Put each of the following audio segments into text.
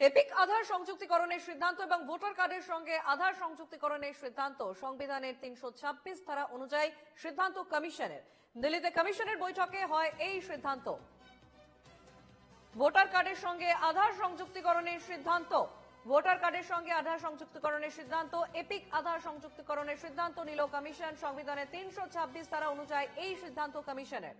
Epic আধার সংযুক্তিকরণের সিদ্ধান্ত এবং voter কার্ডের সঙ্গে আধার সংযুক্তিকরণের সিদ্ধান্ত সংবিধানের তিনশো ছাব্বিশ ধারা অনুযায়ী সিদ্ধান্ত কমিশনের। দিল্লিতে কমিশনের বৈঠকে হয় এই সিদ্ধান্ত। ভোটার কার্ডের সঙ্গে আধার সংযুক্তিকরণের সিদ্ধান্ত। ভোটার কার্ডের সঙ্গে আধার সংযুক্তিকরণের সিদ্ধান্ত। এপিক আধার সংযুক্তিকরণের সিদ্ধান্ত নিল কমিশন। সংবিধানের তিনশো ছাব্বিশ ধারা অনুযায়ী এই সিদ্ধান্ত কমিশনের।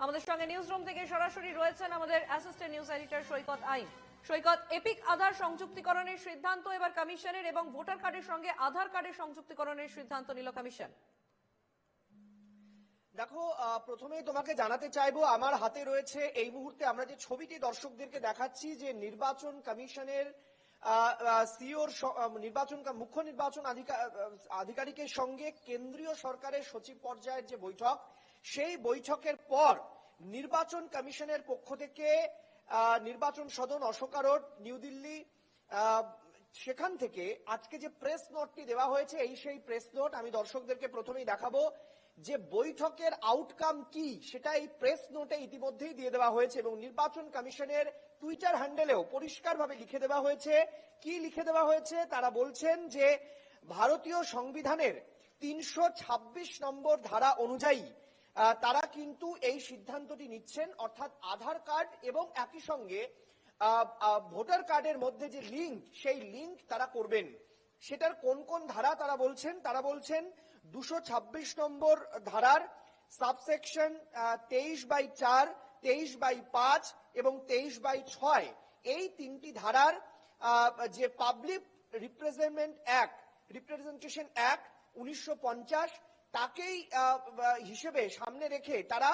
আমাদের সঙ্গে নিউজ রুম থেকে সরাসরি রয়েছেন আমাদের অ্যাসিস্ট্যান্ট নিউজ এডিটর সৈকত আইন। সৈকত এপিক আধার সংযুক্তিকরণের সিদ্ধান্ত এবার কমিশনের এবং ভোটার কার্ডের সঙ্গে আধার কার্ডের সংযুক্তিকরণের সিদ্ধান্ত নিল কমিশন দেখো আহ, প্রথমেই তোমাকে জানাতে চাইব আমার হাতে রয়েছে এই মুহূর্তে আমরা যে ছবিটি দর্শকদেরকে দেখাচ্ছি যে নির্বাচন কমিশনের সিওর নির্বাচন মুখ্য নির্বাচন আধিকারিকের সঙ্গে কেন্দ্রীয় সরকারের সচিব পর্যায়ের যে বৈঠক সেই বৈঠকের পর নির্বাচন কমিশনের পক্ষ থেকে নির্বাচন সদন অশোকা রোড নিউ দিল্লি সেখান থেকে আজকে যে প্রেস নোটটি দেওয়া হয়েছে, এই সেই প্রেস নোট আমি দর্শকদেরকে প্রথমেই দেখাবো যে বৈঠকের আউটকাম কি, সেটা এই প্রেস নোটে ইতিমধ্যেই দিয়ে দেওয়া হয়েছে এবং নির্বাচন কমিশনের টুইটার হ্যান্ডেলেও পরিষ্কারভাবে লিখে দেওয়া হয়েছে। কি লিখে দেওয়া হয়েছে? তারা বলছেন যে, ভারতীয় সংবিধানের তিনশো ছাব্বিশ নম্বর ধারা অনুযায়ী তারা কিন্তু এই সিদ্ধান্তটি নিচ্ছেন, অর্থাৎ আধার কার্ড এবং একই সঙ্গে ভোটার কার্ডের মধ্যে যে লিঙ্ক, সেই লিঙ্ক তারা করবেন। সেটার কোন কোন ধারা তারা বলছেন? তারা বলছেন দুশো নম্বর ধারার সাবসেকশন তেইশ বাই চার, তেইশ বাই পাঁচ এবং তেইশ বাই ছয়। এই তিনটি ধারার যে public representment act, representation act উনিশশো পঞ্চাশ তাকেই হিসেবে সামনে রেখে তারা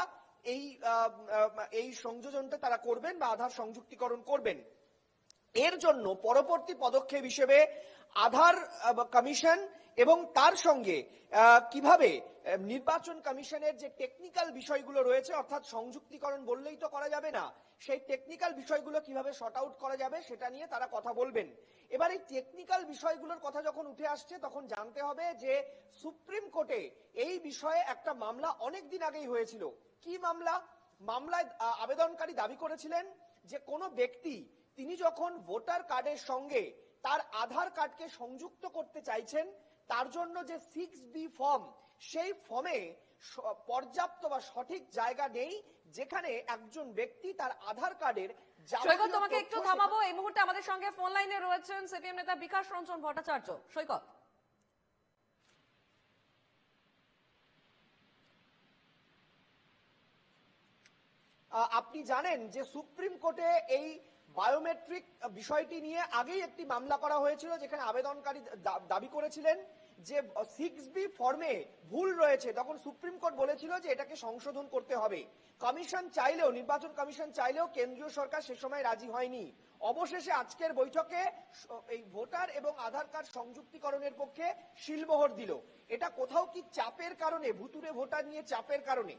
এই এই সংযোজনটা তারা করবেন বা আধার সংযুক্তিকরণ করবেন। এর জন্য পরবর্তী পদক্ষেপ হিসেবে আধার কমিশন এবং তার সঙ্গে কীভাবে নির্বাচন কমিশনের যে টেকনিক্যাল বিষয়গুলো রয়েছে, অর্থাৎ সংযুক্তিকরণ বললেই তো করা যাবে না সেই টেকনিক্যাল বিষয়গুলো কীভাবে শর্ট আউট করা যাবে সেটা নিয়ে তারা কথা বলবেন। এবার এই টেকনিক্যাল বিষয়গুলোর কথা যখন উঠে আসছে, তখন জানতে হবে যে সুপ্রিম কোর্টে এই বিষয়ে একটা মামলা অনেক দিন আগেই হয়েছিল। কি মামলা? মামলায় আবেদনকারী দাবি করেছিলেন যে কোনো ব্যক্তি তিনি যখন ভোটার কার্ডের সঙ্গে তার আধার কার্ডকে সংযুক্ত করতে চাইছেন, তার জন্য যে সিক্স বি ফর্ম সেই ফর্মে পর্যাপ্ত বা সঠিক জায়গা নেই যেখানে একজন ব্যক্তি তার আধার কার্ডের সৈকত তোমাকে একটু থামাবো। এই মুহূর্তে আমাদের সঙ্গে ফোন লাইনে রয়েছেন সিপিএম নেতা বিকাশ রঞ্জন ভট্টাচার্য। সৈকত। আপনি জানেন যে সুপ্রিম কোর্টে এই বায়োমেট্রিক বিষয়টি নিয়ে আগেই একটি মামলা করা হয়েছিল যেখানে আবেদনকারী দাবি করেছিলেন। যে সিক্স বি ফর্মে ভুল রয়েছে, তখন সুপ্রিম কোর্ট বলেছিল যে এটাকে সংশোধন করতে হবে। কমিশন চাইলেও, নির্বাচন কমিশন চাইলেও কেন্দ্রীয় সরকার সে সময় রাজি হয়নি। অবশেষে আজকের বৈঠকে এই ভোটার এবং আধার কার্ড সংযুক্তিকরণের পক্ষে শিলমোহর দিল। এটা কোথাও কি চাপের কারণে ভুতুরে ভোটার নিয়ে চাপের কারণে?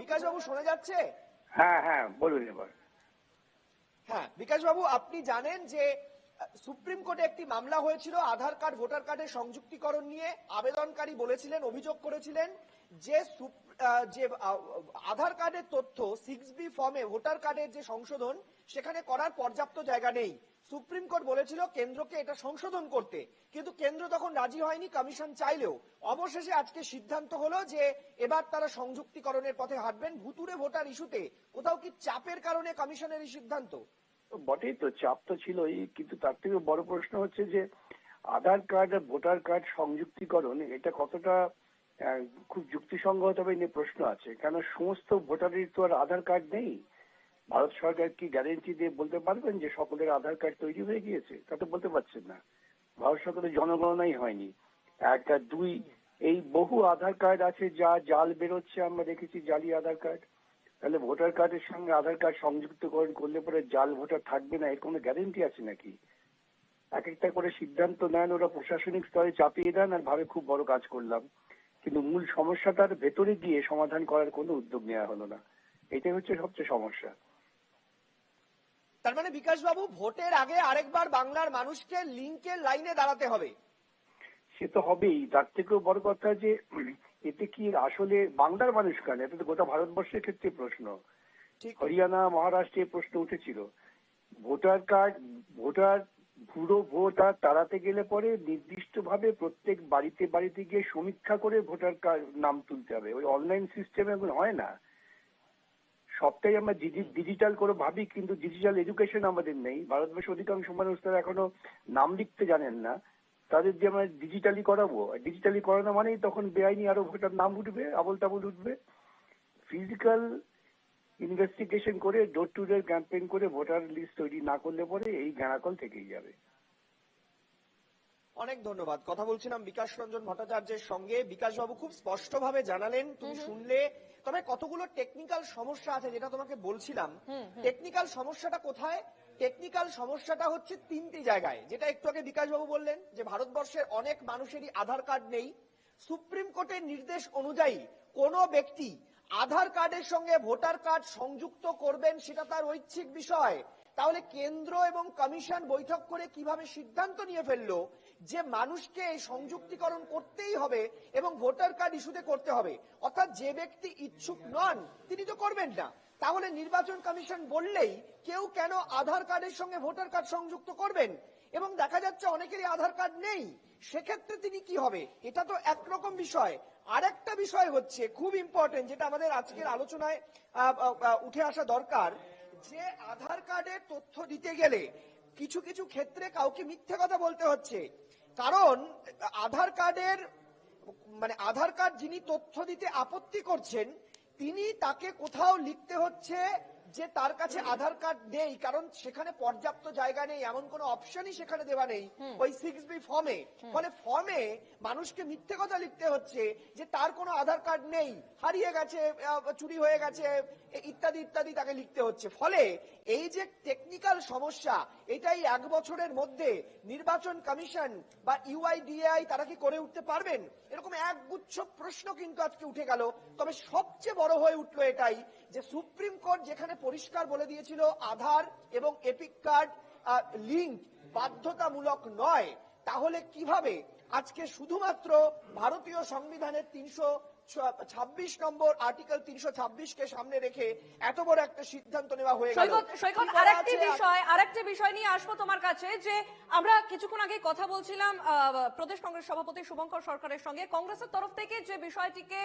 বিকাশবাবু শোনা যাচ্ছে? হ্যাঁ হ্যাঁ বলুন এবার। হ্যাঁ বিকাশবাবু আপনি জানেন যে সুপ্রিম কোর্টে একটি মামলা হয়েছিল আধার কার্ড ভোটার কার্ডের সংযুক্তিকরণ নিয়ে। আবেদনকারী বলেছিলেন অভিযোগ করেছিলেন যে যে আধার কার্ডের তথ্য সিক্স বি ফর্মে ভোটার কার্ডের যে সংশোধন সেখানে করার পর্যাপ্ত জায়গা নেই। সুপ্রিম কোর্ট বলেছিল কেন্দ্রকে এটা সংশোধন করতে। কিন্তু কেন্দ্র তখন রাজি হয়নি, কমিশন চাইলেও। অবশেষে আজকে সিদ্ধান্ত হলো যে এবার তারা সংযুক্তিকরণের পথে হাঁটবেন। ভুতুরে ভোটার ইস্যুতে কোথাও কি চাপের কারণে কমিশনের এই সিদ্ধান্ত? বটেই তো, চাপ তো ছিলই। কিন্তু তার থেকে বড় প্রশ্ন হচ্ছে যে আধার কার্ড আর ভোটার কার্ড সংযুক্তিকরণ, এটা কতটা খুব যুক্তিসঙ্গত হবে নিয়ে প্রশ্ন আছে। কেন সমস্ত ভোটারের তো আর আধার কার্ড নেই? ভারত সরকার কি গ্যারেন্টি দিয়ে বলতে পারবেন যে সকলের আধার কার্ড তৈরি হয়ে গিয়েছে? তা তো বলতে পারছেন না। ভারত সরকারের জনগণনাই হয়নি। এক আর দুই, এই বহু আধার কার্ড আছে যা জাল বেরোচ্ছে, আমরা দেখেছি জালি আধার কার্ড তাহলে ভোটার কার্ডের সঙ্গে আধার কার্ড সংযুক্তকরণ করলে পরে জাল ভোটার থাকবে না, এর কোনো গ্যারেন্টি আছে নাকি? এক একটা করে সিদ্ধান্ত নেন, ওরা প্রশাসনিক স্তরে চাপিয়ে দেন, আর ভাবে খুব বড় কাজ করলাম। কিন্তু মূল সমস্যাটার ভেতরে গিয়ে সমাধান করার কোনো উদ্যোগ নেওয়া হলো না। এটাই হচ্ছে সবচেয়ে সমস্যা। তার মানে বিকাশ বাবু ভোটের আগে আরেকবার বাংলার মানুষকে লিঙ্কের লাইনে দাঁড়াতে হবে। সে তো হবেই। তার থেকেও বড় কথা যে এতে কি আসলে বাংলার মানুষ কেন? এটা তো গোটা ভারতবর্ষের ক্ষেত্রে প্রশ্ন। হরিয়ানা মহারাষ্ট্রে প্রশ্ন উঠেছিল। ভোটার কার্ড ভোটার পুরো ভোটার তাড়াতে গেলে পরে নির্দিষ্টভাবে প্রত্যেক বাড়িতে বাড়িতে গিয়ে সমীক্ষা করে ভোটার কার্ড নাম তুলতে হবে। ওই অনলাইন সিস্টেমে এখন হয় না। সবটাই আমরা ডিজিটাল করে ভাবি, কিন্তু ডিজিটাল এডুকেশন আমাদের নেই। ভারতবর্ষের অধিকাংশ মানুষ তারা এখনও নাম লিখতে জানেন না। তাদের যে আমরা ডিজিটালি করাবো। ডিজিটালি করানো মানেই তখন বেআইনি আরও ভোটার নাম উঠবে আবল তাবল উঠবে। ফিজিক্যাল ইনভেস্টিগেশন করে ডোর টু ডোর ক্যাম্পেইন করে ভোটার লিস্ট তৈরি না করলে পরে এই জ্ঞানাকল থেকেই যাবে। অনেক ধন্যবাদ। কথা বলছিলাম বিকাশ রঞ্জন ভট্টাচার্যের সঙ্গে। বিকাশ বাবু খুব স্পষ্টভাবে জানালেন তুমি শুনলে তবে কতগুলো টেকনিক্যাল সমস্যা আছে যেটা তোমাকে বলছিলাম। টেকনিক্যাল সমস্যাটা কোথায়? টেকনিক্যাল সমস্যাটা হচ্ছে তিনটি জায়গায়। যেটা একটু আগে বিকাশ বাবু বললেন যে ভারতবর্ষের অনেক মানুষেরই আধার কার্ড নেই। সুপ্রিম কোর্টের নির্দেশ অনুযায়ী কোন ব্যক্তি আধার কার্ডের সঙ্গে ভোটার কার্ড সংযুক্ত করবেন সেটা তার ঐচ্ছিক বিষয়। তাহলে কেন্দ্র এবং কমিশন বৈঠক করে কীভাবে সিদ্ধান্ত নিয়ে ফেলল যে মানুষকে এই সংযুক্তিকরণ করতেই হবে এবং ভোটার কার্ড ইস্যুতে করতে হবে। অর্থাৎ যে ব্যক্তি ইচ্ছুক নন, তিনি তো করবেন না। তাহলে নির্বাচন কমিশন বললেই কেউ কেন আধার কার্ডের সঙ্গে ভোটার কার্ড সংযুক্ত করবেন? এবং দেখা যাচ্ছে অনেকেরই আধার কার্ড নেই। সেক্ষেত্রে তিনি কি হবে? এটা তো একরকম বিষয়। আরেকটা বিষয় হচ্ছে, খুব ইম্পর্টেন্ট যেটা আমাদের আজকের আলোচনায় উঠে আসা দরকার, যে আধার কার্ডের তথ্য দিতে গেলে কিছু কিছু ক্ষেত্রে কাউকে মিথ্যে কথা বলতে হচ্ছে। কারণ আধার কার্ডের মানে আধার কার্ড যিনি তথ্য দিতে আপত্তি করছেন তিনি তাকে কোথাও লিখতে হচ্ছে যে তার কাছে আধার কার্ড নেই কারণ সেখানে পর্যাপ্ত জায়গা নেই এমন কোনো অপশনই সেখানে দেওয়া নেই ওই সিক্স বি ফর্মে ফলে ফর্মে মানুষকে মিথ্যে কথা লিখতে হচ্ছে যে তার কোনো আধার কার্ড নেই হারিয়ে গেছে চুরি হয়ে গেছে ইত্যাদি ইত্যাদি তাকে লিখতে হচ্ছে। ফলে এই যে টেকনিক্যাল সমস্যা, এটাই এক বছরের মধ্যে নির্বাচন কমিশন বা ইউআইডিএআই তারা কি করে উঠতে পারবেন? এরকম একগুচ্ছ প্রশ্ন কিন্তু আজকে উঠে গেল। তবে সবচেয়ে বড় হয়ে উঠল এটাই যে সুপ্রিম কোর্ট যেখানে পরিষ্কার বলে দিয়েছিল আধার এবং এপিক কার্ড লিঙ্ক বাধ্যতামূলক নয়, তাহলে কীভাবে? আজকে শুধুমাত্র ভারতীয় সংবিধানের তিনশো ছাব্বিশ নম্বর আর্টিকেল তিনশো ছাব্বিশকে সামনে রেখে এত বড় একটা সিদ্ধান্ত নেওয়া হয়ে গেল। সৈকত কি আরেকটি? বিষয় আরেকটি বিষয় নিয়ে আসব তোমার কাছে যে আমরা কিছুক্ষণ আগে কথা বলছিলাম প্রদেশ কংগ্রেস সভাপতি শুভঙ্কর সরকারের সঙ্গে। কংগ্রেসের তরফ থেকে যে বিষয়টিকে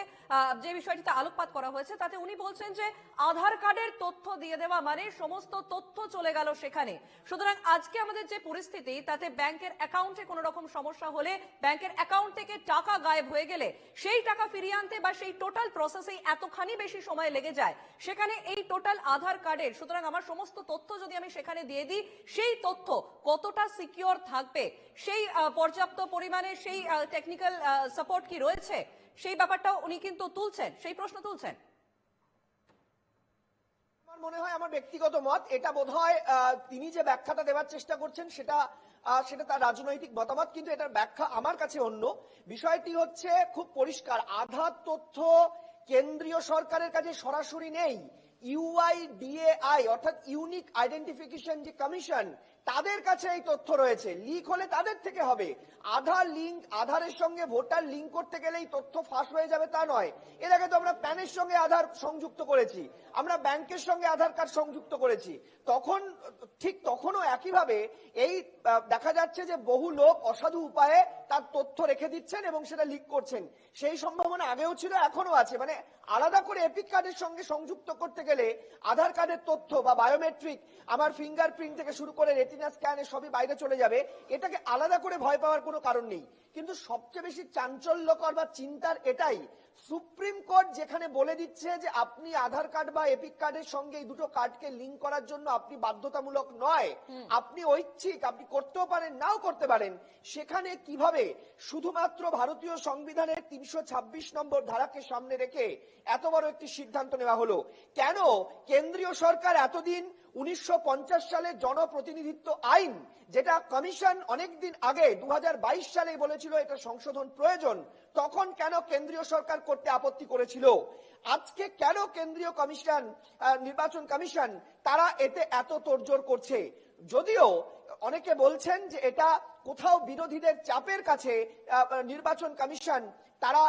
যে বিষয়টিতে আলোকপাত করা হয়েছে তাতে উনি বলছেন যে আধার কার্ডের তথ্য দিয়ে দেওয়া মানে সমস্ত তথ্য চলে গেল সেখানে। সুতরাং আজকে আমাদের যে পরিস্থিতি তাতে ব্যাংকের অ্যাকাউন্টে কোনো রকম সমস্যা হলে ব্যাংকের অ্যাকাউন্ট থেকে টাকা গায়েব হয়ে গেলে সেই টাকা ফিরিয়ে আনতে বা সেই টোটাল প্রসেসে এতখানি বেশি সময় লেগে যায়, সেখানে এই টোটাল আধার কার্ডের, সুতরাং আমার সমস্ত তথ্য যদি আমি সেখানে দিয়ে দিই, সেই তথ্য কতটা সিকিওর থাকবে, সেই পর্যাপ্ত পরিমাণে সেই টেকনিক্যাল সাপোর্ট কি রয়েছে, সেই ব্যাপারটাও উনি কিন্তু তুলছেন, সেই প্রশ্ন তুলছেন। মনে হয় আমার ব্যক্তিগত মত, এটা বোধহয় তিনি যে ব্যাখ্যাটা দেওয়ার চেষ্টা করছেন, সেটা সেটা তার রাজনৈতিক মতামত, কিন্তু এটার ব্যাখ্যা আমার কাছে অন্য। বিষয়টি হচ্ছে খুব পরিষ্কার, আধার তথ্য কেন্দ্রীয় সরকারের কাছে সরাসরি নেই। ইউআইডিএআই অর্থাৎ ইউনিক আইডেন্টিফিকেশন যে কমিশন তাদের কাছে এই তথ্য রয়েছে। লিক হলে তাদের থেকে হবে। আধার লিঙ্ক, আধারের সঙ্গে ভোটার লিঙ্ক করতে গেলেই তথ্য ফাঁস হয়ে যাবে তা নয়। এর আগে তো আমরা প্যানের সঙ্গে আধার সংযুক্ত করেছি। আমরা ব্যাংকের সঙ্গে আধার কার্ড সংযুক্ত করেছি। তখন, ঠিক তখনও একইভাবে এই দেখা যাচ্ছে যে বহু লোক অসাধু উপায়ে তার তথ্য রেখে দিচ্ছেন এবং সেটা লিক করছেন। সেই সম্ভাবনা আগেও ছিল এখনও আছে। মানে আলাদা করে এপিক কার্ডের সঙ্গে সংযুক্ত করতে গেলে আধার কার্ডের তথ্য বা বায়োমেট্রিক আমার ফিঙ্গারপ্রিন্ট থেকে শুরু করে রেটিনা স্ক্যানে সবই বাইরে চলে যাবে। এটাকে আলাদা করে ভয় পাওয়ার কোনো কারণ নেই। কিন্তু সবচেয়ে বেশি চাঞ্চল্যকর বা চিন্তার এটাই সুপ্রিম কোর্ট যেখানে বলে দিচ্ছে যে আপনি আধার কার্ড বা এপিক কার্ডের সঙ্গে এই দুটো কার্ডকে লিঙ্ক করার জন্য আপনি বাধ্যতামূলক নয়। আপনি ঐচ্ছিক আপনি করতেও পারেন নাও করতে পারেন। সেখানে কীভাবে? শুধুমাত্র ভারতীয় সংবিধানের তিনশো ছাব্বিশ নম্বর ধারাকে সামনে রেখে এত বড় একটি সিদ্ধান্ত নেওয়া হলো। কেন? কেন্দ্রীয় সরকার এতদিন উনিশশো পঞ্চাশ সালে জনপ্রতিনিধিত্ব আইন, যেটা কমিশন অনেকদিন আগে দু সালে বলেছিল এটা সংশোধন প্রয়োজন, তখন কেন কেন্দ্রীয় সরকার করতে আপত্তি করেছিল? আজকে কেন কেন্দ্রীয় কমিশন নির্বাচন কমিশন, তারা এতে এত তোড়জোড় করছে? যদিও অনেকে বলছেন যে এটা কোথাও বিরোধীদের চাপের কাছে নির্বাচন কমিশন, তারা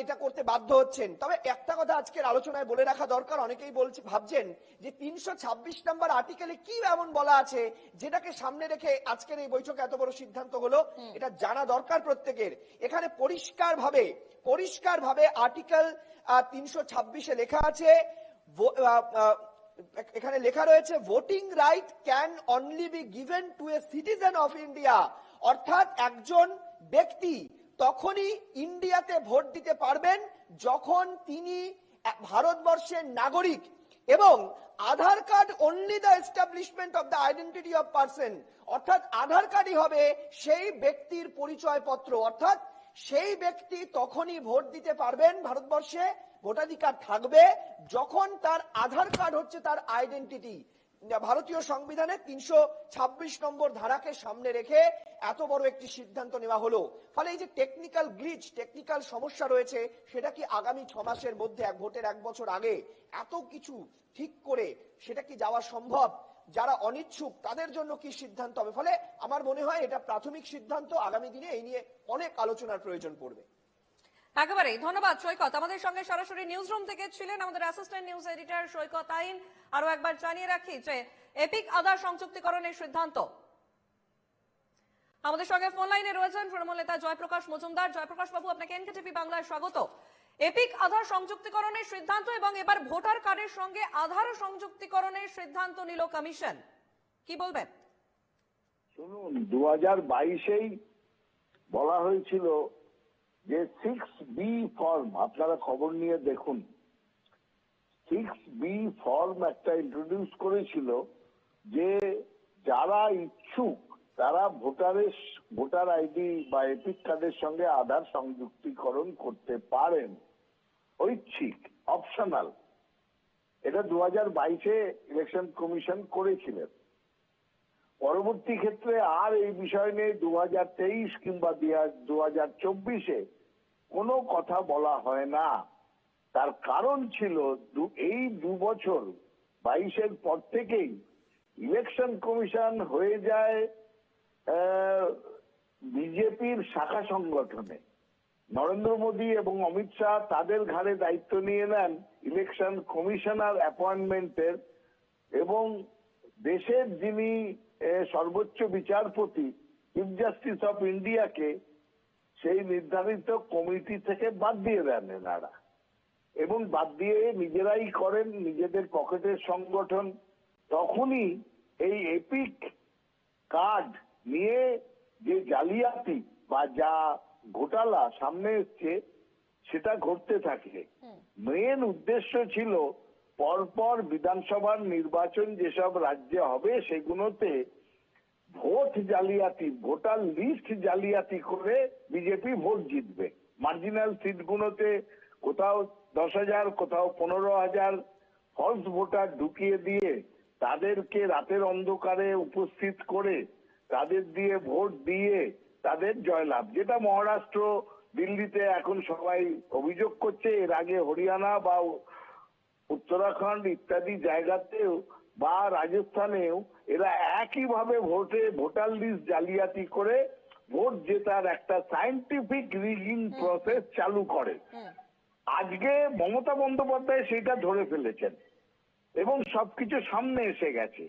এটা করতে বাধ্য হচ্ছেন। তবে একটা কথা আজকের আলোচনায় বলে রাখা দরকার। অনেকেই বলছে ভাবছেন যে তিনশো ছাব্বিশ নম্বর আর্টিকেলে কি এমন বলা আছে যেটাকে সামনে রেখে আজকের এই বৈঠকে এত বড় সিদ্ধান্ত হলো? এটা জানা দরকার প্রত্যেকের। এখানে পরিষ্কার ভাবে পরিষ্কার ভাবে আর্টিকেল তিনশো ছাব্বিশে লেখা আছে এখানে লেখা রয়েছে voting right can only be given to a citizen of India অর্থাৎ একজন ব্যক্তি তখনই ইন্ডিয়াতে ভোট দিতে পারবেন যখন তিনি ভারতবর্ষের নাগরিক এবং Aadhaar card only the establishment of the identity of person অর্থাৎ আধার কার্ডই হবে সেই ব্যক্তির পরিচয় পত্র অর্থাৎ সেই ব্যক্তি তখনই ভোট দিতে পারবেন ভারতবর্ষে, ভোটাধিকার থাকবে যখন তার আধার কার্ড হচ্ছে তার আইডেন্টিটি ভারতীয় সংবিধানে তিনশো ছাব্বিশ নম্বর ধারাকে সামনে রেখে এত বড় একটি সিদ্ধান্ত নেওয়া হলো। ফলে এই যে টেকনিক্যাল গ্লিচ টেকনিক্যাল সমস্যা রয়েছে, সেটা কি আগামী ছ মাসের মধ্যে এক, ভোটের এক বছর আগে এত কিছু ঠিক করে সেটা কি যাওয়া সম্ভব? যারা অনিচ্ছুক, তাদের জন্য কি সিদ্ধান্ত হবে? ফলে আমার মনে হয় এটা প্রাথমিক সিদ্ধান্ত, আগামী দিনে এই নিয়ে অনেক আলোচনার প্রয়োজন পড়বে। একেবারেই, ধন্যবাদ সৈকত। আমাদের সঙ্গে সরাসরি নিউজ রুম থেকে ছিলেন আমাদের অ্যাসিস্ট্যান্ট নিউজ এডিটর সৈকত আইন। আরও একবার জানিয়ে রাখি যে এপিক আধার সংযুক্তিকরণের সিদ্ধান্ত। আমাদের সঙ্গে ফোন লাইনে রয়েছেন তৃণমূল নেতা জয়প্রকাশ মজুমদার। জয়প্রকাশ বাবু, আপনাকে এনকেটিভি বাংলায় স্বাগত। এপিক আধার সংযুক্তিকরণের সিদ্ধান্ত এবং এবার ভোটার কার্ডের সঙ্গে আধার সংযুক্তিকরণের সিদ্ধান্ত নিল কমিশন। কি বলবেন? শুনুন দু হাজার বাইশেই বলা হয়েছিল যে সিক্স বি ফর্ম আপনারা খবর নিয়ে দেখুন। সিক্স বি ফর্ম একটা ইন্ট্রোডিউস করেছিল যে যারা ইচ্ছুক, তারা ভোটারের ভোটার আইডি বা এপিক কার্ডের সঙ্গে আধার সংযুক্তিকরণ করতে পারেন। ঐচ্ছিক অপশনাল এটা দু হাজার বাইশে ইলেকশন কমিশন করেছিলেন। পরবর্তী ক্ষেত্রে আর এই বিষয় নিয়ে দু হাজার তেইশ কিংবা দু হাজার চব্বিশে কোনো কথা বলা হয় না। তার কারণ ছিল এই দু বছর, বাইশের পর থেকেই ইলেকশন কমিশন হয়ে যায় বিজেপির শাখা সংগঠনে। নরেন্দ্র মোদী এবং অমিত শাহ তাদের ঘাড়ে দায়িত্ব নিয়ে নেন ইলেকশন কমিশনার অ্যাপয়েন্টমেন্টের এবং দেশের যিনি সর্বোচ্চ বিচারপতি চিফ জাস্টিস অফ ইন্ডিয়াকে সেই নির্ধারিত কমিটি থেকে বাদ দিয়ে দেন এনারা। এবং বাদ দিয়ে নিজেরাই করেন নিজেদের পকেটের সংগঠন। তখনই এই এপিক কার্ড নিয়ে যে জালিয়াতি বা যা ঘোটালা সামনে এসছে সেটা ঘটতে থাকে। মেন উদ্দেশ্য ছিল পরপর বিধানসভার নির্বাচন যেসব রাজ্যে হবে সেগুলোতে ভোট জালিয়াতি, ভোটার লিস্ট জালিয়াতি করে বিজেপি ভোট জিতবে। মার্জিনাল সিটগুলোতে কোথাও দশ হাজার, কোথাও পনেরো হাজার ফলস ভোটার ঢুকিয়ে দিয়ে তাদেরকে রাতের অন্ধকারে উপস্থিত করে তাদের দিয়ে ভোট দিয়ে তাদের জয়লাভ। যেটা মহারাষ্ট্র, দিল্লিতে এখন সবাই অভিযোগ করছে, এর আগে হরিয়ানা বা উত্তরাখণ্ড ইত্যাদি জায়গাতেও বা রাজস্থানেও এরা একইভাবে ভোটে ভোটার লিস্ট জালিয়াতি করে ভোট জেতার একটা সায়েন্টিফিক রিগিং প্রসেস চালু করে। আজকে মমতা বন্দ্যোপাধ্যায় সেটা ধরে ফেলেছেন এবং সবকিছু সামনে এসে গেছে।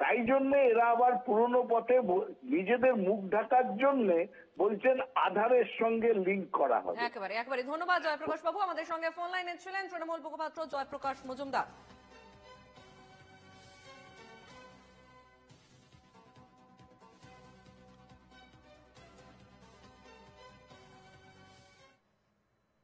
তাই জন্য এরা আবার পুরনো পথে নিজেদের মুখ ঢাকার জন্য বলছেন আধারের সঙ্গে লিংক করা হবে। একেবারে একেবারে। ধন্যবাদ জয়প্রকাশ বাবু আমাদের সঙ্গে ফোন লাইনে ছিলেন তৃণমূল মুখপাত্র জয়প্রকাশ মজুমদার।